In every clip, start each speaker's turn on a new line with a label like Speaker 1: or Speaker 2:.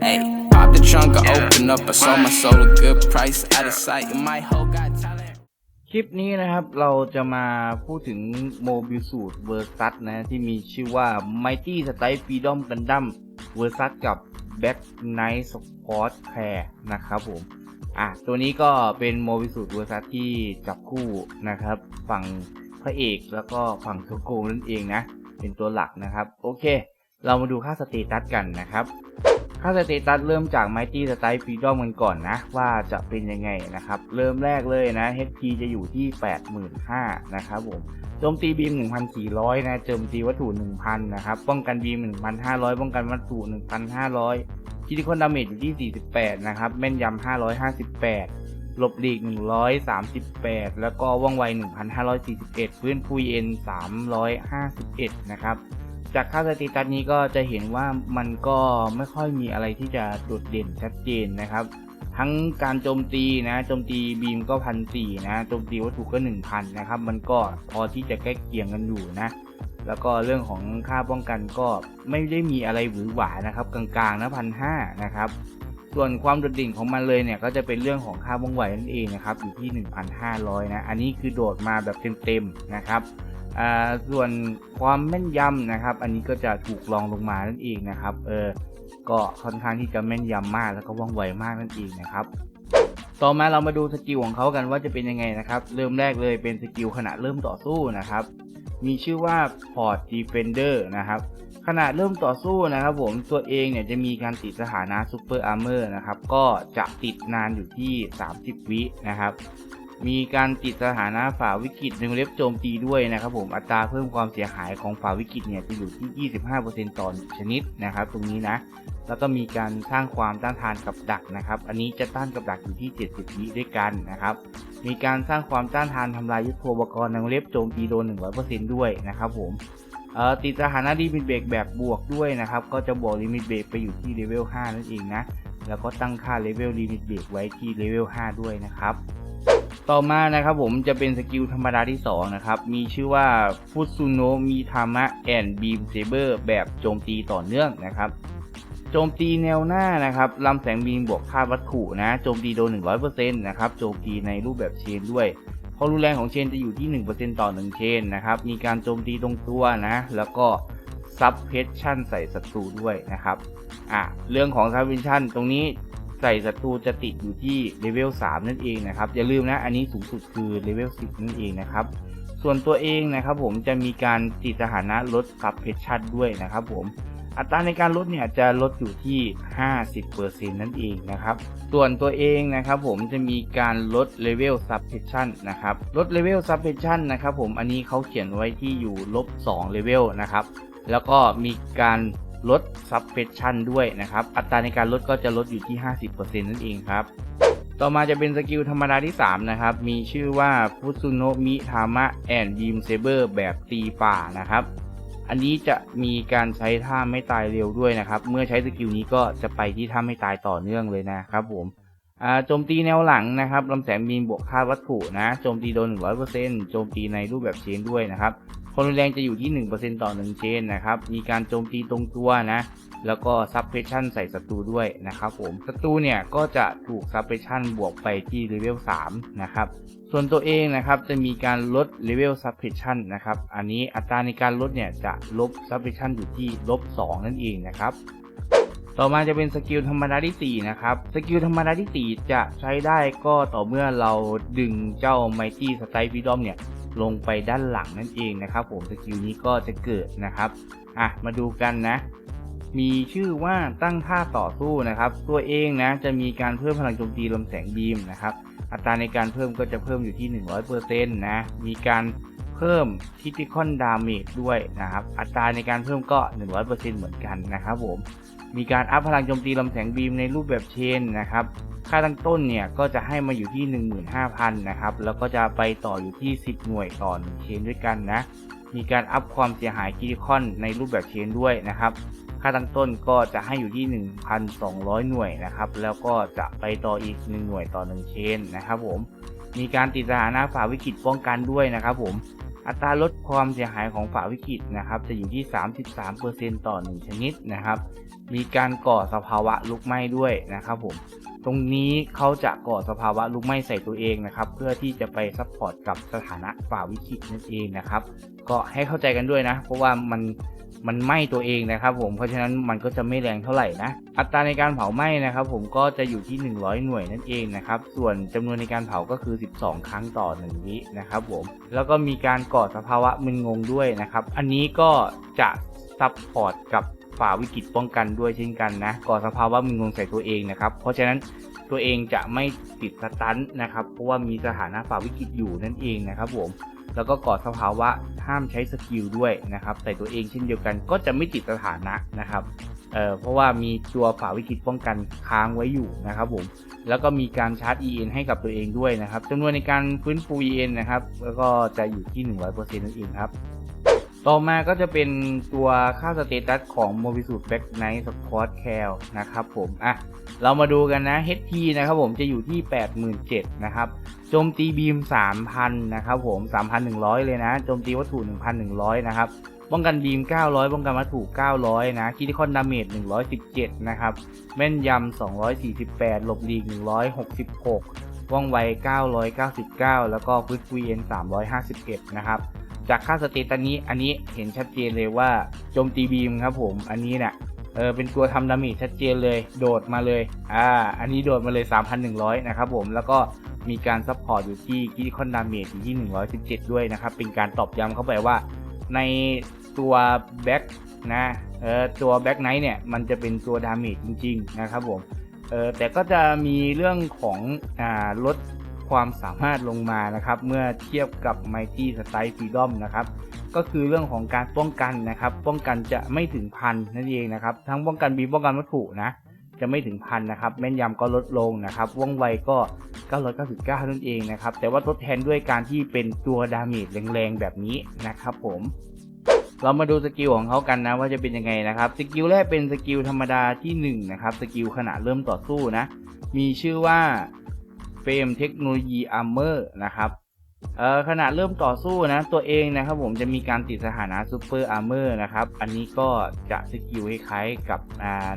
Speaker 1: Hey, pop the trunk, I open up. I sold my soul a good price. Out of sight, and my hoe got talent.
Speaker 2: คลิปนี้นะครับเราจะมาพูดถึงโมบิลสูตรเวอร์ซัสนะที่มีชื่อว่า Mighty Strike Freedom Gundam เวอร์ซัสกับ Back Knight Sport Pair นะครับผมอะตัวนี้ก็เป็นโมบิลสูตรเวอร์ซัสที่จับคู่นะครับ ฝั่งพระเอกแล้วก็ฝั่งตัวโกงนั่นเองนะ เป็นตัวหลักนะครับ โอเค เรามาดูค่าสเตตัสกันนะครับ ค่าสเตตัสเริ่มจาก Mighty Strike Freedom กันก่อนนะ ว่าจะเป็นยังไงนะครับ เริ่มแรกเลยนะ HP จะอยู่ที่ 85,000นะครับผมโจมตีบีม 1,400 นะโจมตีวัตถุ 1,000 นะครับ ป้องกันบีม 1,500 ป้องกันวัตถุ 1,500คิดคอนดาเมจอยู่ที่ 48 นะครับ แม่นยำ 558 หลบหลีก 138 แล้วก็ว่องไว 1,541 พื้นฟูเอ็น351 นะครับ จากค่าสเตตัสนี้ก็จะเห็นว่ามันก็ไม่ค่อยมีอะไรที่จะโดดเด่นชัดเจนนะครับ ทั้งการโจมตีนะโจมตีบีมก็พันสี่นะโจมตีวัตถุก็หนึ่งพันนะครับ มันก็พอที่จะใกล้เคียงกันอยู่นะ แล้วก็เรื่องของค่าป้องกันก็ไม่ได้มีอะไรหวือหวานะครับ กลางๆนะพันห้านะครับส่วนความโดดเด่นของมันเลยเนี่ยก็จะเป็นเรื่องของค่าว่องไวนั่นเองนะครับอยู่ที่ 1,500 นะ อันนี้คือโดดมาแบบเต็มๆนะครับ ส่วนความแม่นยำนะครับ อันนี้ก็จะถูกรองลงมานั่นเองนะครับ เออ ก็ค่อนข้างที่จะแม่นยำมากแล้วก็ว่องไวมากนั่นเองนะครับ ต่อมาเรามาดูสกิลของเขากันว่าจะเป็นยังไงนะครับ เริ่มแรกเลยเป็นสกิลขณะเริ่มต่อสู้นะครับ มีชื่อว่า Port Defender นะครับขณะเริ่มต่อสู้นะครับผมตัวเองเนี่ยจะมีการติดสถานะ Super Armor นะครับก็จะติดนานอยู่ที่ 30 วินะครับ มีการติดสถานะฝ่าวิกฤตหนึ่งเล็บโจมตีด้วยนะครับผมอัตราเพิ่มความเสียหายของฝ่าวิกฤตเนี่ยจะอยู่ที่ 25%ต่อชนิดนะครับ ตรงนี้นะ แล้วก็มีการสร้างความต้านทานกับดักนะครับ อันนี้จะต้านกับดักอยู่ที่ 70วิด้วยกันนะครับ มีการสร้างความต้านทานทำลายยุทโธปกรณ์นางเล็บโจมตีโดน 100%ด้วยนะครับผมเอ่อติดสถานะลิมิตเบรกแบบบวกด้วยนะครับ ก็จะบวกลิมิตเบรกไปอยู่ที่เลเวล5นั่นเองนะแล้วก็ตั้งค่าเลเวลลิมิตเบรกไว้ที่เลเวล5ด้วยนะครับ ต่อมานะครับผมจะเป็นสกิลธรรมดาที่ 2 นะครับ มีชื่อว่าฟุตซุโนมิทามะแอนบีมเซเบอร์แบบโจมตีต่อเนื่องนะครับโจมตีแนวหน้านะครับลำแสงบีมบวกค่าวัตถุนะโจมตีโดน 100%นะครับโจมตีในรูปแบบเชนด้วยความรุนแรงของเชนจะอยู่ที่ 1%ต่อ 1 เชนนะครับมีการโจมตีตรงตัวนะ แล้วก็ซับเพชชั่นใส่ศัตรูด้วยนะครับอะเรื่องของซับเพชชั่นตรงนี้ ใส่ศัตรูจะติดอยู่ที่เลเวล3นั่นเองนะครับ อย่าลืมนะอันนี้สูงสุดคือเลเวล10 นั่นเองนะครับ ส่วนตัวเองนะครับผมจะมีการติดสถานะลดซับเพชชันด้วยนะครับผมอัตราในการลดเนี่ยจะลดอยู่ที่ 50%นั่นเองนะครับ ส่วนตัวเองนะครับผมจะมีการลดเลเวล Suppression นะครับ ลดเลเวล Suppression นะครับผม อันนี้เขาเขียนไว้ที่อยู่ลบ2เลเวลนะครับ แล้วก็มีการ ลด Suppression ด้วยนะครับ อัตราในการลดก็จะลดอยู่ที่ 50%นั่นเองครับ ต่อมาจะเป็นสกิลธรรมดาที่ 3 นะครับ มีชื่อว่าฟุซุโนะมิทามะแอนบีมเซเบอร์แบบตีป่านะครับ อันนี้จะมีการใช้ท่าไม่ตายเร็วด้วยนะครับ เมื่อใช้สกิลนี้ก็จะไปที่ท่าไม่ตายต่อเนื่องเลยนะครับผมโจมตีแนวหลังนะครับลำแสงบีมบวกค่าวัตถุนะ โจมตีโดน 100%โจมตีในรูปแบบเชนด้วยนะครับ ความรุนแรงจะอยู่ที่ 1%ต่อ 1 เชนนะครับ มีการโจมตีตรงตัวนะ แล้วก็ซับเพชชั่นใส่ศัตรูด้วยนะครับผม ศัตรูเนี่ยก็จะถูกซับเพชชั่นบวกไปที่เลเวล 3 นะครับ ส่วนตัวเองนะครับจะมีการลดเลเวล suppression นะครับ อันนี้อัตราในการลดเนี่ยจะลบ suppression อยู่ที่ลบ 2 นั่นเองนะครับต่อมาจะเป็นสกิลธรรมดาที่ 4 นะครับ สกิลธรรมดาที่ 4 จะใช้ได้ก็ต่อเมื่อเราดึงเจ้า Mighty Strike Freedom เนี่ย ลงไปด้านหลังนั่นเองนะครับ ผมสกิลนี้ก็จะเกิดนะครับอะมาดูกันนะ มีชื่อว่าตั้งท่าต่อสู้นะครับ ตัวเองนะจะมีการเพิ่มพลังโจมตีลมแสงบีมนะครับ อัตราในการเพิ่มก็จะเพิ่มอยู่ที่ 100%นะมีการ เพิ่มคิติคอนดามจด้วยนะครับ อัตราในการเพิ่มก็ 100%เหมือนกันนะครับผม มีการอัพพลังโจมตีลำแสงบีมในรูปแบบเชนนะครับ ค่าตั้งต้นเนี่ยก็จะให้มาอยู่ที่ 15,000 นะครับ แล้วก็จะไปต่ออยู่ที่ 10 หน่วยต่อ1เชนด้วยกันนะ มีการอัพความเสียหายคิติคอนในรูปแบบเชนด้วยนะครับ ค่าตั้งต้นก็จะให้อยู่ที่ 1,200 หน่วยนะครับ แล้วก็จะไปต่ออีก 1 หน่วยต่อ 1 เชนนะครับผมมีการติดสถานะฝ่าวิกฤตป้องกันด้วยนะครับผม อัตราลดความเสียหายของฝ่าวิกฤตนะครับจะอยู่ที่ 33%ต่อ 1 ชนิดนะครับ มีการก่อสภาวะลุกไหม้ด้วยนะครับผม ตรงนี้เขาจะก่อสภาวะลุกไหม้ใส่ตัวเองนะครับ เพื่อที่จะไปซัพพอร์ตกับสถานะฝ่าวิกฤตนั่นเองนะครับ ก็ให้เข้าใจกันด้วยนะ เพราะว่ามัน มันไหม้ตัวเองนะครับผมเพราะฉะนั้นมันก็จะไม่แรงเท่าไหร่นะ อัตราในการเผาไหม้นะครับผมก็จะอยู่ที่ 100 หน่วยนั่นเองนะครับส่วนจำนวนในการเผาก็คือ 12 ครั้งต่อ1วินะครับผมแล้วก็มีการก่อสภาวะมึนงงด้วยนะครับอันนี้ก็จะซัพพอร์ตกับฝ่าวิกฤตป้องกันด้วยเช่นกันนะก่อสภาวะมึนงงใส่ตัวเองนะครับเพราะฉะนั้นตัวเองจะไม่ติดสตันนะครับเพราะว่ามีสถานะฝ่าวิกฤตอยู่นั่นเองนะครับผม แล้วก็ก่อสภาวะห้ามใช้สกิลด้วยนะครับใส่ตัวเองเช่นเดียวกันก็จะไม่ติดสถานะนะครับเอ่อเพราะว่ามีตัวฝ่าวิกฤตป้องกันค้างไว้อยู่นะครับผมแล้วก็มีการชาร์จ EN ให้กับตัวเองด้วยนะครับจำนวนในการฟื้นฟู EN นะครับแล้วก็จะอยู่ที่ 100%นั่นเองครับ ต่อมาก็จะเป็นตัวค่าสเตตัสของ m o b i s u i t Back Night Squad c a l นะครับผมอะเรามาดูกันนะ HP นะครับผมจะอยู่ที่ 87,000นะครับโจมตีบีม 3,000 นะครับผม 3,100 เลยนะโจมตีวัตถุ 1,100 นะครับป้องกันบีม 900 ป้องกันวัตถุ 900 นะคิติคอนดาเมจ 117 นะครับ แม่นยำ 248 หลบหลีก 166 ว่องไว 999 แล้วก็ฟื้นฟูเอ็น351 นะครับ จากค่าสเตตัสนี้อันนี้เห็นชัดเจนเลยว่าโจมตีบีมครับผมอันนี้เนี่ยเออเป็นตัวทำดาเมจชัดเจนเลย โดดมาเลย อ่า อันนี้โดดมาเลย 3,100 นะครับผมแล้วก็มีการซัพพอร์ตอยู่ที่คิติคอนดาเมจอยู่ที่ 117 ด้วยนะครับ เป็นการตอบย้ำเข้าไปว่า ในตัวแบ็กนะเออตัวแบ็กไนท์เนี่ย มันจะเป็นตัวดาเมจจริง ๆ นะครับผมเออแต่ก็จะมีเรื่องของอ่าลด ความสามารถลงมานะครับ เมื่อเทียบกับ Mighty Strike Freedom นะครับ ก็คือเรื่องของการป้องกันนะครับ ป้องกันจะไม่ถึงพันนั่นเองนะครับ ทั้งป้องกันบีป้องกันวัตถุนะ จะไม่ถึงพันนะครับ แม่นยำก็ลดลงนะครับว่องไวก็ 999 นั่นเองนะครับ แต่ว่าทดแทนด้วยการที่เป็นตัวดาเมจแรงๆแบบนี้นะครับผมเรามาดูสกิลของเขากันนะว่าจะเป็นยังไงนะครับ สกิลแรกเป็นสกิลธรรมดาที่1นะครับ สกิลขณะเริ่มต่อสู้นะ มีชื่อว่า รมเทคโนโลยีอาร์เมอร์นะครับขณะเริ่มต่อสู้นะตัวเองนะครับผมจะมีการติดสถานะซูเปอร์อาร์เมอร์นะครับ อันนี้ก็จะสกิลคล้ายๆกับ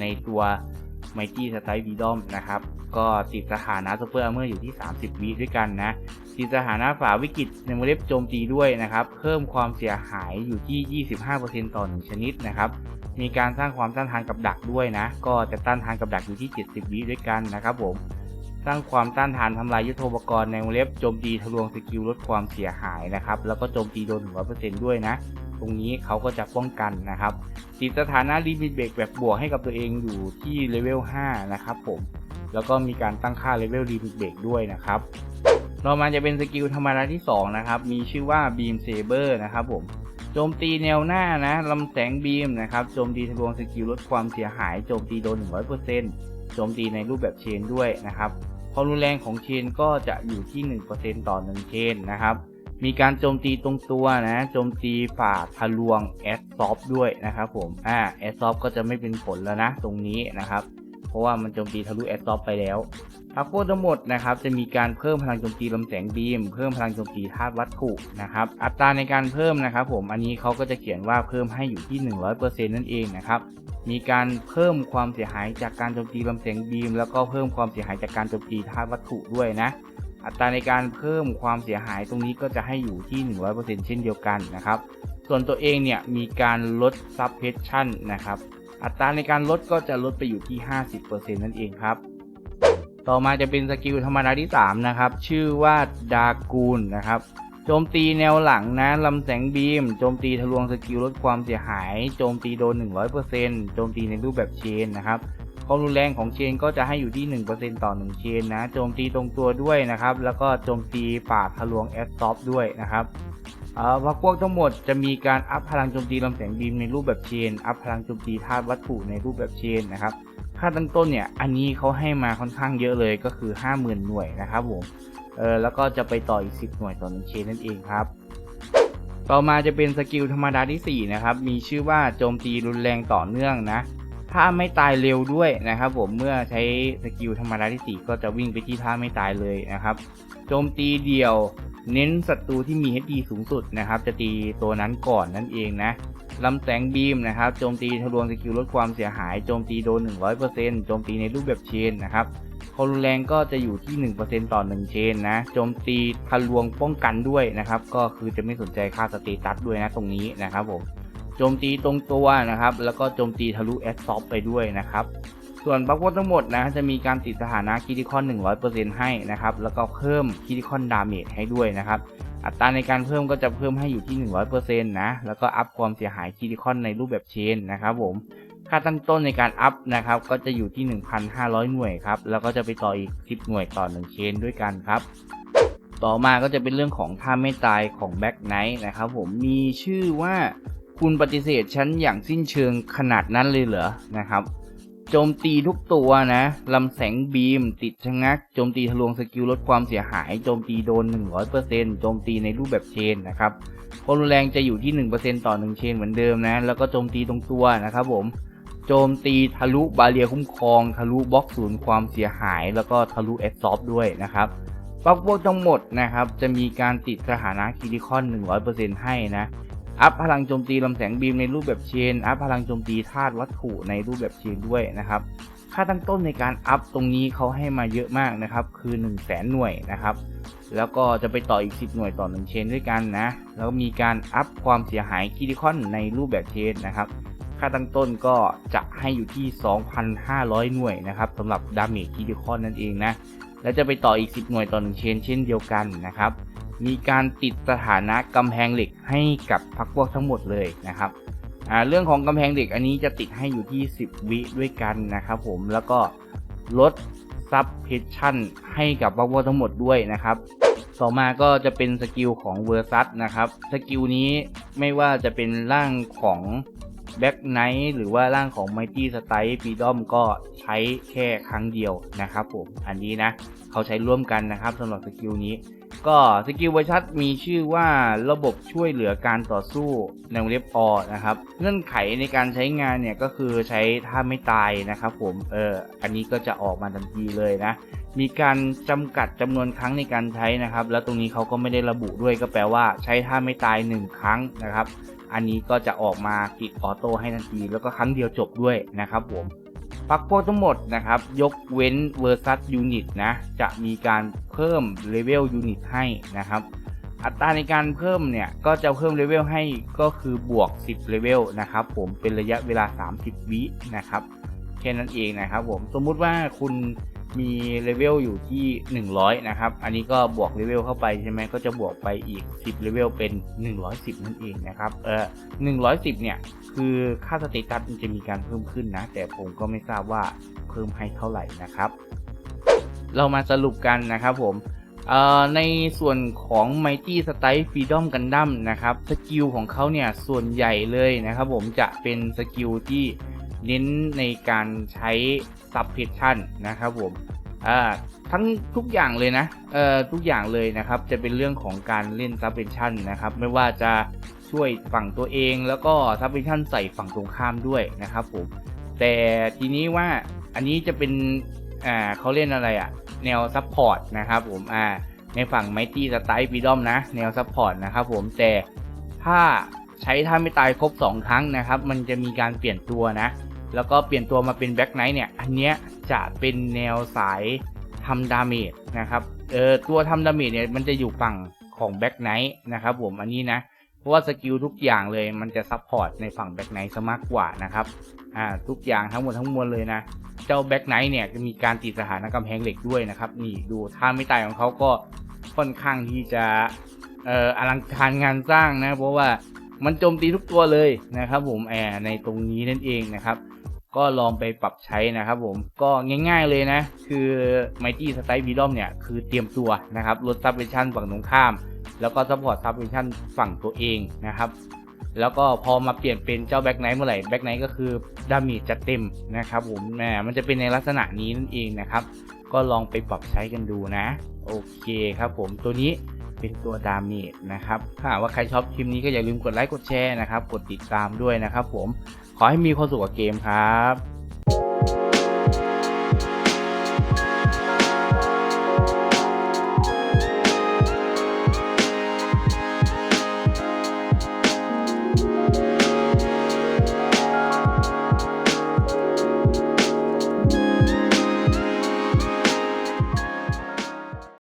Speaker 2: ในตัว Mighty Strike Freedom นะครับ ก็ติดสถานะซูเปอร์อาร์เมอร์อยู่ที่ 30 วิด้วยกันนะ ติดสถานะฝ่าวิกฤตในวงเล็บโจมตีด้วยนะครับ เพิ่มความเสียหายอยู่ที่ 25%ต่อ 1 ชนิดนะครับ มีการสร้างความต้านทานกับดักด้วยนะ ก็จะต้านทานกับดักอยู่ที่ 70 วิด้วยกันนะครับผม สร้างความต้านทานทำลายยุทโธปกรณ์ในวงเล็บโจมตีทะลวงสกิลลดความเสียหายนะครับ แล้วก็โจมตีโดน100%ด้วยนะ ตรงนี้เขาก็จะป้องกันนะครับติดสถานะลิมิตเบรกแบบบวกให้กับตัวเองอยู่ที่เลเวล 5 นะครับผม แล้วก็มีการตั้งค่าเลเวลลิมิตเบรกด้วยนะครับต่อมาจะเป็นสกิลธรรมดาที่ 2 นะครับ มีชื่อว่า Beam Saber นะครับผมโจมตีแนวหน้านะลำแสงบีมนะครับโจมตีทะลวงสกิลลดความเสียหายโจมตีโดน 100%โจมตีในรูปแบบเชนด้วยนะครับ ความรุนแรงของเชนก็จะอยู่ที่ 1%ต่อ 1 เชนนะครับ มีการโจมตีตรงตัวนะ โจมตีฝ่าทะลวงแอสซอฟด้วยนะครับผม อ่าแอสซอฟก็จะไม่เป็นผลแล้วนะ ตรงนี้นะครับ ราะว่ามันโจมตีทะลุแอสซอฟไปแล้วพักโคทั้งหมดนะครับจะมีการเพิ่มพลังโจมตีลำแสงบีม เพิ่มพลังโจมตีธาตุวัตถุนะครับอัตราในการเพิ่มนะครับผมอันนี้เขาก็จะเขียนว่าเพิ่มให้อยู่ที่ 100%นั่นเองนะครับมีการเพิ่มความเสียหายจากการโจมตีลำแสงบีม แล้วก็เพิ่มความเสียหายจากการโจมตีธาตุวัตถุด้วยนะอัตราในการเพิ่มความเสียหายตรงนี้ก็จะให้อยู่ที่ 100%เช่นเดียวกันนะครับส่วนตัวเองเนี่ยมีการลด suppression นะครับ อัตราในการลดก็จะลดไปอยู่ที่ 50%นั่นเองครับ ต่อมาจะเป็นสกิลธรรมดาที่ 3 นะครับ ชื่อว่าดากูนนะครับโจมตีแนวหลังนะลำแสงบีม โจมตีทะลวงสกิลลดความเสียหาย โจมตีโดน 100%โจมตีในรูปแบบเชนนะครับความรุนแรงของเชนก็จะให้อยู่ที่ 1%ต่อ 1 เชนนะ โจมตีตรงตัวด้วยนะครับ แล้วก็โจมตีป่าทะลวงแอสซอฟด้วยนะครับ พรรคพวกทั้งหมดจะมีการอัพพลังโจมตีลำแสงบีมในรูปแบบเชน อัพพลังโจมตีธาตุวัตถุในรูปแบบเชนนะครับ ค่าตั้งต้นเนี่ย อันนี้เขาให้มาค่อนข้างเยอะเลยก็คือ 50,000 หน่วยนะครับผม เออแล้วก็จะไปต่ออีก 10 หน่วยต่อ1เชนนั่นเองครับ ต่อมาจะเป็นสกิลธรรมดาที่ 4 นะครับ มีชื่อว่าโจมตีรุนแรงต่อเนื่องนะท่าไม่ตายเร็วด้วยนะครับผม เมื่อใช้สกิลธรรมดาที่สี่ก็จะวิ่งไปที่ท่าไม่ตายเลยนะครับ โจมตีเดี่ยว เน้นศัตรูที่มี HP สูงสุดนะครับ จะตีตัวนั้นก่อนนั่นเองนะลำแสงบีมนะครับ โจมตีทะลวงสกิลลดความเสียหาย โจมตีโดน 100%โจมตีในรูปแบบเชนนะครับความรุนแรงก็จะอยู่ที่ 1%ต่อ 1 เชนนะ โจมตีทะลวงป้องกันด้วยนะครับ ก็คือจะไม่สนใจค่าสเตตัสด้วยนะตรงนี้นะครับผม โจมตีตรงตัวนะครับ แล้วก็โจมตีทะลุแอดซอฟไปด้วยนะครับ ส่วนบัควทั้งหมดนะจะมีการติดสถานะคิติคอน 100%ให้นะครับ แล้วก็เพิ่มคิติคอนดาเมจให้ด้วยนะครับ อัตราในการเพิ่มก็จะเพิ่มให้อยู่ที่ 100%นะ แล้วก็อัพความเสียหายคิติคอนในรูปแบบเชนนะครับผม ค่าตั้งต้นในการอัพนะครับก็จะอยู่ที่ 1,500 หน่วยครับ แล้วก็จะไปต่ออีก 10 หน่วยต่อ 1 เชนด้วยกันครับต่อมาก็จะเป็นเรื่องของท่าไม่ตายของแบ็กไนท์นะครับผมมีชื่อว่าคุณปฏิเสธฉันอย่างสิ้นเชิงขนาดนั้นเลยเหรอนะครับ โจมตีทุกตัวนะ ลำแสงบีม ติดชะงัก โจมตีทะลวงสกิลลดความเสียหาย โจมตีโดน 100%โจมตีในรูปแบบเชนนะครับความรุนแรงจะอยู่ที่ 1%ต่อ 1 เชนเหมือนเดิมนะ แล้วก็โจมตีตรงตัวนะครับผม โจมตีทะลุบาเรียคุ้มครอง ทะลุบล็อกศูนย์ความเสียหาย แล้วก็ทะลุแอดซอฟด้วยนะครับบล็อกพวกทั้งหมดนะครับ จะมีการติดสถานะคิติคอน 100%ให้นะ อัพพลังโจมตีลำแสงบีมในรูปแบบเชน อัพพลังโจมตีธาตุวัตถุในรูปแบบเชนด้วยนะครับ ค่าตั้งต้นในการอัพตรงนี้เขาให้มาเยอะมากนะครับ คือ 1 0 0 0 0แสนหน่วยนะครับ แล้วก็จะไปต่ออีก 10 หน่วยต่อ 1 เชนด้วยกันนะ แล้วมีการอัพความเสียหายคิติคอนในรูปแบบเชนนะครับ ค่าตั้งต้นก็จะให้อยู่ที่ 2,500 หน่วยนะครับสำหรับดาเมจคิติคอนนั่นเองนะ แล้วจะไปต่ออีก 10 หน่วยต่อ 1 เชน เช่นเดียวกันนะครับ มีการติดสถานะกำแพงเหล็กให้กับพักพวกทั้งหมดเลยนะครับเรื่องของกำแพงเหล็กอันนี้จะติดให้อยู่ที่ 10 วิด้วยกันนะครับผมแล้วก็ลดซับเพชชั่นให้กับพักพวกทั้งหมดด้วยนะครับต่อมาก็จะเป็นสกิลของเวอร์ซัสนะครับสกิลนี้ไม่ว่าจะเป็นร่างของแบ็กไนท์หรือว่าร่างของ Mighty Strike Freedom ก็ใช้แค่ครั้งเดียวนะครับผมอันนี้นะ เขาใช้ร่วมกันนะครับสำหรับสกิลนี้ ก็สกิลเวอร์ชัดมีชื่อว่าระบบช่วยเหลือการต่อสู้ในวงเล็บออนะครับ เงื่อนไขในการใช้งานเนี่ยก็คือใช้ท่าไม่ตายนะครับผมเอออันนี้ก็จะออกมาทันทีเลยนะ มีการจำกัดจำนวนครั้งในการใช้นะครับ แล้วตรงนี้เขาก็ไม่ได้ระบุด้วยก็แปลว่าใช้ท่าไม่ตาย 1 ครั้งนะครับ อันนี้ก็จะออกมาติดออโต้ให้ทันทีแล้วก็ครั้งเดียวจบด้วยนะครับผม ปักพวกทั้งหมดนะครับ ยกเว้นเวอร์ซัสยูนิตนะ จะมีการเพิ่มเลเวลยูนิตให้นะครับ อัตราในการเพิ่มเนี่ย ก็จะเพิ่มเลเวลให้ก็คือบวก 10เลเวลนะครับผมเป็นระยะเวลา 30 วินะครับ แค่นั้นเองนะครับผม สมมุติว่าคุณ มีเลเวลอยู่ที่ 100 นะครับ อันนี้ก็บวกเลเวลเข้าไปใช่ไหมก็จะบวกไปอีก 10 เลเวลเป็น 110 นั่นเองนะครับ เออ110 เนี่ย คือค่าสเตตัสมันจะมีการเพิ่มขึ้นนะ แต่ผมก็ไม่ทราบว่าเพิ่มให้เท่าไหร่นะครับ เรามาสรุปกันนะครับผมเอ่อในส่วนของ Mighty Strike Freedom Gundam นะครับ สกิลของเขาเนี่ย ส่วนใหญ่เลยนะครับผมจะเป็นสกิลที่ เน้นในการใช้ Suppression นะครับผมทั้งทุกอย่างเลยนะทุกอย่างเลยนะครับ จะเป็นเรื่องของการเล่น Suppression นะครับ ไม่ว่าจะช่วยฝั่งตัวเองแล้วก็ Suppression ใส่ฝั่งตรงข้ามด้วยนะครับผม แต่ทีนี้ว่าอันนี้จะเป็นเขาเล่นอะไรอะแนวซัพพอร์ตนะครับผมในฝั่ง Mighty Strike Freedom นะแนวซัพพอร์ตนะครับผมแต่ถ้าใช้ท่าไม่ตายครบ 2 ครั้งนะครับ มันจะมีการเปลี่ยนตัวนะ แล้วก็เปลี่ยนตัวมาเป็นแบ็ k ไนท์เนี่ย อันเนี้ยจะเป็นแนวสายทำดาเมจนะครับ เออตัวทำดาเมจเนี่ยมันจะอยู่ฝั่งของแบ็ k ไนท์นะครับผมอันนี้นะ เพราะว่าสกิลทุกอย่างเลยมันจะซัพพอร์ตในฝั่งแบ็ k ไนท์ซะมากกว่านะครับ อ่าทุกอย่างทั้งหมดทั้งมวลเลยนะ เจ้าแบ็กไนท์เนี่ยจะมีการติดสถานะกำแพงเหล็กด้วยนะครับ นี่ดูท่าไม่ตายของเขาก็ค่อนข้างที่จะเอ่ออลังการงานสร้างนะ เพราะว่ามันโจมตีทุกตัวเลยนะครับผมแอในตรงนี้นั่นเองนะครับ ก็ลองไปปรับใช้นะครับผมก็ง่ายๆเลยนะ คือ Mighty Strike Freedom เนี่ย คือเตรียมตัวนะครับลดซับเ e ชั่นฝั่งตรงข้าม แล้วก็ซัพพอร์ตซับเ e ชั่นฝั่งตัวเองนะครับ แล้วก็พอมาเปลี่ยนเป็นเจ้าแบ็กไนท์เมื่อไหร่แบ็กไนท์ก็คือดามจจะเต็มนะครับผมแหมมันจะเป็นในลักษณะนี้นั่นเองนะครับ ก็ลองไปปรับใช้กันดูนะ โอเคครับผมตัวนี้ เป็นตัวดาเมจนะครับ ถ้าหากว่าใครชอบคลิปนี้ก็อย่าลืมกดไลค์กดแชร์นะครับ กดติดตามด้วยนะครับผม ขอให้มีความสุขกับเกมครับ